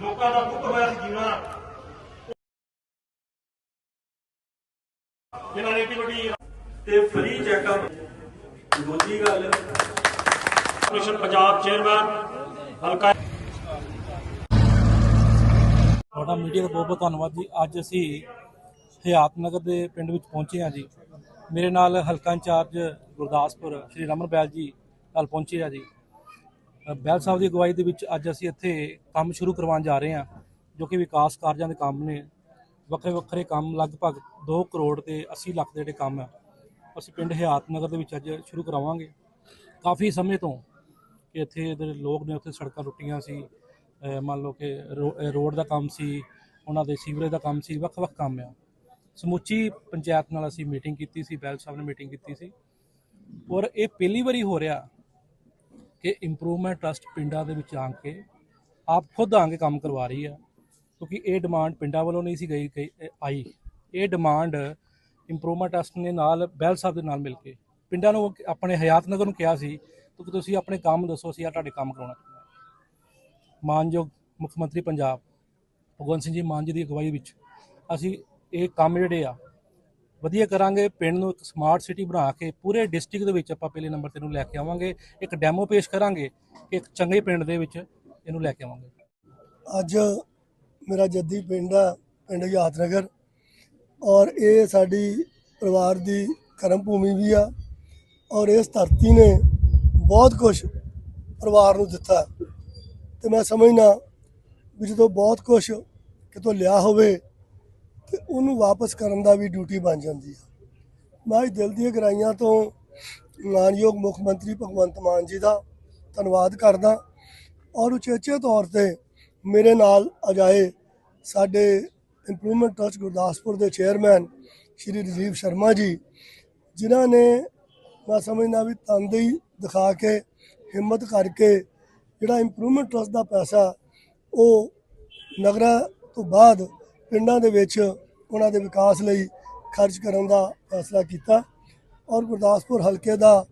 ਲੋਕਾਂ ਦਾ ਦੁੱਖ ਹੋਇਆ ਸੀ ਜੀਣਾ ਇਹਨਾਂ ਨੇ ਕੀ ਵੱਡੀ ਤੇ ਫ੍ਰੀ ਚੈੱਕਅਪ। ਦੂਜੀ ਗੱਲ ਮਿਸ਼ਨ ਪੰਜਾਬ ਚੇਅਰਮੈਨ ਹਲਕਾ ਤੁਹਾਡਾ ਮੀਡੀਆ ਦਾ ਬਹੁਤ ਬਹੁਤ ਧੰਨਵਾਦ ਜੀ। ਅੱਜ ਅਸੀਂ ਹਯਾਤ ਨਗਰ ਦੇ ਪਿੰਡ ਵਿੱਚ ਪਹੁੰਚੇ ਹਾਂ ਜੀ। ਮੇਰੇ ਨਾਲ ਹਲਕਾ ਇੰਚਾਰਜ ਗੁਰਦਾਸਪੁਰ, ਸ਼੍ਰੀ ਰਮਨ ਬੈਲ ਜੀ ਨਾਲ ਪਹੁੰਚੇ ਆ ਜੀ। ਬੈਲ ਸਾਹਿਬ ਦੀ ਅਗਵਾਈ ਦੇ ਵਿੱਚ ਅੱਜ ਅਸੀਂ ਇੱਥੇ ਕੰਮ ਸ਼ੁਰੂ ਕਰਵਾਉਣ ਜਾ ਰਹੇ ਹਾਂ, ਜੋ ਕਿ ਵਿਕਾਸ ਕਾਰਜਾਂ ਦੇ ਕੰਮ ਨੇ। ਵੱਖਰੇ ਵੱਖਰੇ ਕੰਮ, ਲਗਭਗ 2 ਕਰੋੜ ਤੇ 80 ਲੱਖ ਦੇ ਜਿਹੜੇ ਕੰਮ ਆ, ਅਸੀਂ ਪਿੰਡ ਹਯਾਤ ਨਗਰ ਦੇ ਵਿੱਚ ਅੱਜ ਸ਼ੁਰੂ ਕਰਾਵਾਂਗੇ। ਕਾਫੀ ਸਮੇਂ ਤੋਂ ਕਿ ਇੱਥੇ ਦੇ ਲੋਕ ਨੇ, ਉੱਥੇ ਸੜਕਾਂ ਟੁੱਟੀਆਂ ਸੀ ਮੰਨ ਲਓ ਕਿ ਰੋ- ਰੋਡ ਦਾ ਕੰਮ ਸੀ, ਉਹਨਾਂ ਦੇ ਸੀਵਰੇਜ ਦਾ ਕੰਮ ਸੀ ਵੱਖ-ਵੱਖ ਕੰਮ ਆ। ਸਮੁੱਚੀ ਪੰਚਾਇਤ ਨਾਲ ਅਸੀਂ ਮੀਟਿੰਗ ਕੀਤੀ ਸੀ, ਬੈਲ ਸਾਹਿਬ ਨੇ ਮੀਟਿੰਗ ਕੀਤੀ ਸੀ। ਔਰ ਇਹ ਪਹਿਲੀ ਵਾਰੀ ਹੋ ਰਿਹਾ ਇਹ ਇੰਪਰੂਵਮੈਂਟ ਟਰਸਟ ਪਿੰਡਾਂ ਦੇ ਵਿੱਚ ਆ ਕੇ ਆਪ ਖੁਦ ਆ ਕੇ ਕੰਮ ਕਰਵਾ ਰਹੀ ਆ, ਕਿਉਂਕਿ ਇਹ ਡਿਮਾਂਡ ਪਿੰਡਾਂ ਵੱਲੋਂ ਨਹੀਂ ਸੀ ਗਈ, ਗਈ- ਆਈ। ਇਹ ਡਿਮਾਂਡ ਇੰਪਰੂਵਮੈਂਟ ਟਰਸਟ ਨੇ ਨਾਲ ਬੈਲ ਸਾਹਿਬ ਦੇ ਨਾਲ ਮਿਲ ਕੇ ਪਿੰਡਾਂ ਨੂੰ ਆਪਣੇ ਹਯਾਤ ਨਗਰ ਨੂੰ ਕਿਹਾ ਸੀ ਕਿ ਤੁਸੀਂ ਆਪਣੇ ਕੰਮ ਦੱਸੋ, ਅਸੀਂ ਆ ਤੁਹਾਡੇ ਕੰਮ ਕਰਾਉਣਾ ਚਾਹੁੰਦੇ ਮਾਨਯੋਗ ਮੁੱਖ ਮੰਤਰੀ ਪੰਜਾਬ ਭਗਵੰਤ ਸਿੰਘ ਜੀ ਮਾਨ ਜੀ ਦੀ ਅਗਵਾਈ ਵਿੱਚ ਅਸੀਂ ਇਹ ਕੰਮ ਜਿਹੜੇ ਆ ਵਧੀਆ ਕਰਾਂਗੇ, ਪਿੰਡ ਨੂੰ ਇੱਕ ਸਮਾਰਟ ਸਿਟੀ ਬਣਾ ਕੇ ਪੂਰੇ ਡਿਸਟ੍ਰਿਕਟ ਦੇ ਵਿੱਚ ਆਪਾਂ ਪਹਿਲੇ ਨੰਬਰ ਤੇ ਇਹਨੂੰ ਲੈ ਕੇ ਆਵਾਂਗੇ। ਇੱਕ ਡੈਮੋ ਪੇਸ਼ ਕਰਾਂਗੇ ਕਿ ਇੱਕ ਚੰਗੇ ਪਿੰਡ ਦੇ ਵਿੱਚ ਇਹਨੂੰ ਲੈ ਕੇ ਆਵਾਂਗੇ। ਅੱਜ ਮੇਰਾ ਜੱਦੀ ਪਿੰਡ ਆ, ਪਿੰਡ ਯਾਤਨਗਰ ਔਰ ਇਹ ਸਾਡੀ ਪਰਿਵਾਰ ਦੀ ਕਰਮ ਭੂਮੀ ਵੀ ਆ। ਔਰ ਇਸ ਧਰਤੀ ਨੇ ਬਹੁਤ ਕੁਝ ਪਰਿਵਾਰ ਨੂੰ ਦਿੱਤਾ। ਤੇ ਮੈਂ ਸਮਝਣਾ ਵੀ ਜਦੋਂ ਬਹੁਤ ਕੁਝ ਕਿਤੋਂ ਲਿਆ ਹੋਵੇ ਤੇ ਉਹਨੂੰ ਵਾਪਸ ਕਰਨ ਦਾ ਵੀ ਡਿਊਟੀ ਬਣ ਜਾਂਦੀ ਆ। ਮੈਂ ਅੱਜ ਦਿਲ ਦੀਆਂ ਗਰਾਈਆਂ ਤੋਂ ਮਾਨਯੋਗ ਮੁੱਖ ਮੰਤਰੀ ਭਗਵੰਤ ਮਾਨ ਜੀ ਦਾ ਧੰਨਵਾਦ ਕਰਦਾ ਔਰ ਉਚੇਚੇ ਤੌਰ ਤੇ ਮੇਰੇ ਨਾਲ ਅਜਾਏ ਸਾਡੇ ਇੰਪਰੂਵਮੈਂਟ ਟਰਸਟ ਗੁਰਦਾਸਪੁਰ ਦੇ ਚੇਅਰਮੈਨ ਸ਼੍ਰੀ ਰਾਜੀਵ ਸ਼ਰਮਾ ਜੀ, ਜਿਨ੍ਹਾਂ ਨੇ ਮੈਂ ਸਮਝਦਾ ਵੀ ਤਨਦੇਹੀ ਦਿਖਾ ਕੇ, ਹਿੰਮਤ ਕਰਕੇ ਜਿਹੜਾ ਇੰਪਰੂਵਮੈਂਟ ਟਰਸਟ ਦਾ ਪੈਸਾ ਉਹ ਨਗਰਾਂ ਤੋਂ ਬਾਅਦ ਪਿੰਡਾਂ ਦੇ ਵਿੱਚ ਉਹਨਾਂ ਦੇ ਵਿਕਾਸ ਲਈ ਖਰਚ ਕਰਨ ਦਾ ਫੈਸਲਾ ਕੀਤਾ ਔਰ ਗੁਰਦਾਸਪੁਰ ਹਲਕੇ ਦਾ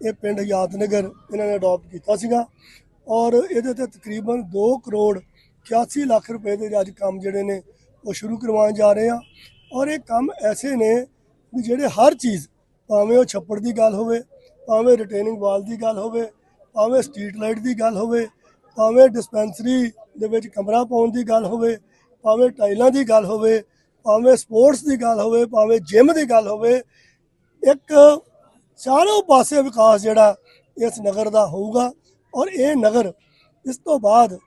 ਇਹ ਪਿੰਡ ਯਾਦਨਗਰ ਇਹਨਾਂ ਨੇ ਅਡਾਪਟ ਕੀਤਾ ਸੀਗਾ ਔਰ ਇਹਦੇ ਤੇ ਤਕਰੀਬਨ 2 ਕਰੋੜ 81 ਲੱਖ ਰੁਪਏ ਦੇ ਅੱਜ ਕੰਮ ਜਿਹੜੇ ਨੇ ਉਹ ਸ਼ੁਰੂ ਕਰਵਾਉਣ ਜਾ ਰਹੇ ਆ ਔਰ ਇਹ ਕੰਮ ਐਸੇ ਨੇ ਵੀ ਜਿਹੜੇ ਹਰ ਚੀਜ਼, ਭਾਵੇਂ ਉਹ ਛੱਪੜ ਦੀ ਗੱਲ ਹੋਵੇ, ਭਾਵੇਂ ਰਿਟੇਨਿੰਗ ਵਾਲ ਦੀ ਗੱਲ ਹੋਵੇ, ਭਾਵੇਂ ਸਟਰੀਟ ਲਾਈਟ ਦੀ ਗੱਲ ਹੋਵੇ, ਭਾਵੇਂ ਡਿਸਪੈਂਸਰੀ ਦੇ ਵਿੱਚ ਕਮਰਾ ਪਾਉਣ ਦੀ ਗੱਲ ਹੋਵੇ ਭਾਵੇਂ ਟਾਈਲਾਂ ਦੀ ਗੱਲ ਹੋਵੇ, ਭਾਵੇਂ ਸਪੋਰਟਸ ਦੀ ਗੱਲ ਹੋਵੇ, ਭਾਵੇਂ ਜਿਮ ਦੀ ਗੱਲ ਹੋਵੇ, ਇੱਕ ਚਾਰੋਂ ਪਾਸੇ ਵਿਕਾਸ ਜਿਹੜਾ ਇਸ ਨਗਰ ਦਾ ਹੋਊਗਾ ਔਰ ਇਹ ਨਗਰ ਇਸ ਤੋਂ ਬਾਅਦ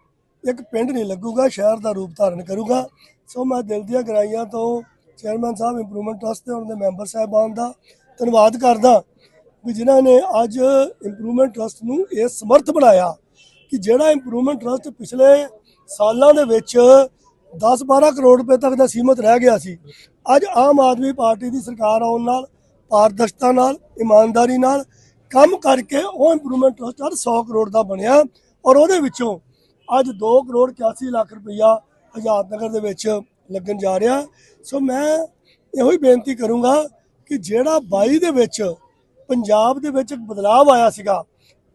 ਇੱਕ ਪਿੰਡ ਨਹੀਂ ਲੱਗੂਗਾ, ਸ਼ਹਿਰ ਦਾ ਰੂਪ ਧਾਰਨ ਕਰੂਗਾ। ਸੋ ਮੈਂ ਦਿਲ ਦੀਆਂ ਗਰਾਈਆਂ ਤੋਂ ਚੇਅਰਮੈਨ ਸਾਹਿਬ ਇੰਪਰੂਵਮੈਂਟ ਟਰਸਟ ਤੇ ਉਹਨਾਂ ਦੇ ਮੈਂਬਰ ਸਾਹਿਬਾਨ ਦਾ ਧੰਨਵਾਦ ਕਰਦਾ ਵੀ ਜਿਨ੍ਹਾਂ ਨੇ ਅੱਜ ਇੰਪਰੂਵਮੈਂਟ ਟਰਸਟ ਨੂੰ ਇਹ ਸਮਰਥ ਬਣਾਇਆ ਕਿ ਜਿਹੜਾ ਇੰਪਰੂਵਮੈਂਟ ਟਰਸਟ ਪਿਛਲੇ ਸਾਲਾਂ ਦੇ ਵਿੱਚ 10-12 ਕਰੋੜ ਰੁਪਏ ਤੱਕ ਦਾ ਸੀਮਤ ਰਹਿ ਗਿਆ ਸੀ। ਅੱਜ ਆਮ ਆਦਮੀ ਪਾਰਟੀ ਦੀ ਸਰਕਾਰ ਆਉਣ ਨਾਲ, ਪਾਰਦਰਸ਼ਤਾ ਨਾਲ, ਇਮਾਨਦਾਰੀ ਨਾਲ ਕੰਮ ਕਰਕੇ ਉਹ ਇੰਪਰੂਵਮੈਂਟ ਟਰਸਟ 100 ਕਰੋੜ ਦਾ ਬਣਿਆ ਔਰ ਉਹਦੇ ਵਿੱਚੋਂ ਅੱਜ 2 ਕਰੋੜ 81 ਲੱਖ ਰੁਪਈਆ ਆਜ਼ਾਦ ਨਗਰ ਦੇ ਵਿੱਚ ਲੱਗਣ ਜਾ ਰਿਹਾ। ਸੋ ਮੈਂ ਇਹੋ ਹੀ ਬੇਨਤੀ ਕਰੂੰਗਾ ਕਿ ਜਿਹੜਾ 22 ਦੇ ਵਿੱਚ, ਪੰਜਾਬ ਦੇ ਵਿੱਚ ਇੱਕ ਬਦਲਾਅ ਆਇਆ ਸੀਗਾ,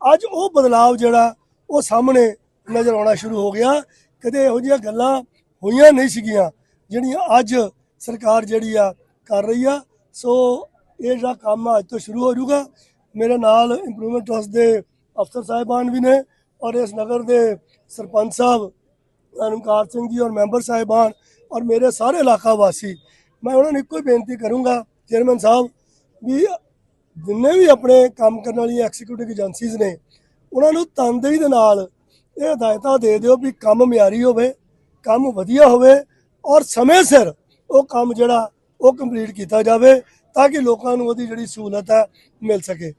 ਅੱਜ ਉਹ ਬਦਲਾਅ ਜਿਹੜਾ ਉਹ ਸਾਹਮਣੇ ਨਜ਼ਰ ਆਉਣਾ ਸ਼ੁਰੂ ਹੋ ਗਿਆ। ਕਦੇ ਇਹੋ ਜਿਹੀਆਂ ਗੱਲਾਂ ਹੋਈਆਂ ਨਹੀਂ ਸੀਗੀਆਂ, ਜਿਹੜੀਆਂ ਅੱਜ ਸਰਕਾਰ ਜਿਹੜੀ ਆ ਕਰ ਰਹੀ ਆ। ਸੋ ਇਹ ਜਿਹੜਾ ਕੰਮ ਅੱਜ ਤੋਂ ਸ਼ੁਰੂ ਹੋ ਜਾਊਗਾ, ਮੇਰੇ ਨਾਲ ਇੰਪਰੂਵਮੈਂਟ ਟਰਸਟ ਦੇ ਅਫਸਰ ਸਾਹਿਬਾਨ ਵੀ ਨੇ ਔਰ ਇਸ ਨਗਰ ਦੇ ਸਰਪੰਚ ਸਾਹਿਬ ਅਨੁਕਾਰ ਸਿੰਘ ਜੀ ਔਰ ਮੈਂਬਰ ਸਾਹਿਬਾਨ ਔਰ ਮੇਰੇ ਸਾਰੇ ਇਲਾਕਾ ਵਾਸੀ ਮੈਂ ਉਹਨਾਂ ਨੂੰ ਇੱਕੋ ਹੀ ਬੇਨਤੀ ਕਰੂੰਗਾ ਚੇਅਰਮੈਨ ਸਾਹਿਬ, ਵੀ ਜਿੰਨੇ ਵੀ ਆਪਣੇ ਕੰਮ ਕਰਨ ਵਾਲੀਆਂ ਐਗਜ਼ੀਕਿਊਟਿਵ ਏਜੰਸੀਜ਼ ਨੇ, ਉਹਨਾਂ ਨੂੰ ਤਨਦੇਹੀ ਦੇ ਨਾਲ ਇਹ ਹਦਾਇਤਾਂ ਦੇ ਦਿਓ ਵੀ ਕੰਮ ਮਿਆਰੀ ਹੋਵੇ। ਕੰਮ ਵਧੀਆ ਹੋਵੇ ਔਰ ਸਮੇਂ ਸਿਰ ਉਹ ਕੰਮ ਜਿਹੜਾ ਉਹ ਕੰਪਲੀਟ ਕੀਤਾ ਜਾਵੇ ਤਾਂ ਕਿ ਲੋਕਾਂ ਨੂੰ ਉਹਦੀ ਜਿਹੜੀ ਸਹੂਲਤ ਹੈ ਮਿਲ ਸਕੇ।